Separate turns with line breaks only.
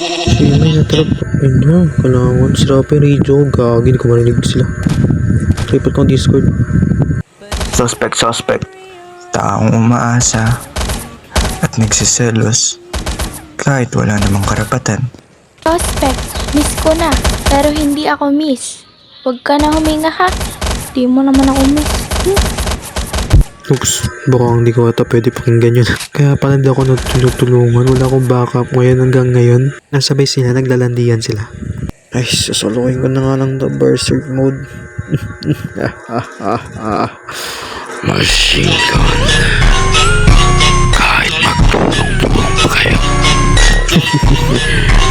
tara. Ayun na, kailangan. Sira pa yung radio. Gagi, hindi ko marinig sila. Tripod ko Discord.
Suspect, suspect. Taong umaasa at nagsiselos kahit wala namang karapatan.
Prospect, miss ko na. Pero hindi ako miss. Huwag ka na huminga ha. Di mo naman ako miss. Hmm.
Oops, baka hindi ko ata pwede pakinggan yun. Kaya pala hindi ako natulungan. Wala akong backup ngayon hanggang ngayon. Nasabay sila, naglalandian sila. Ay, sasuluhin ko na nga lang the berserk mode.
Machine gun. Kahit magpulong-pulong pa kayo.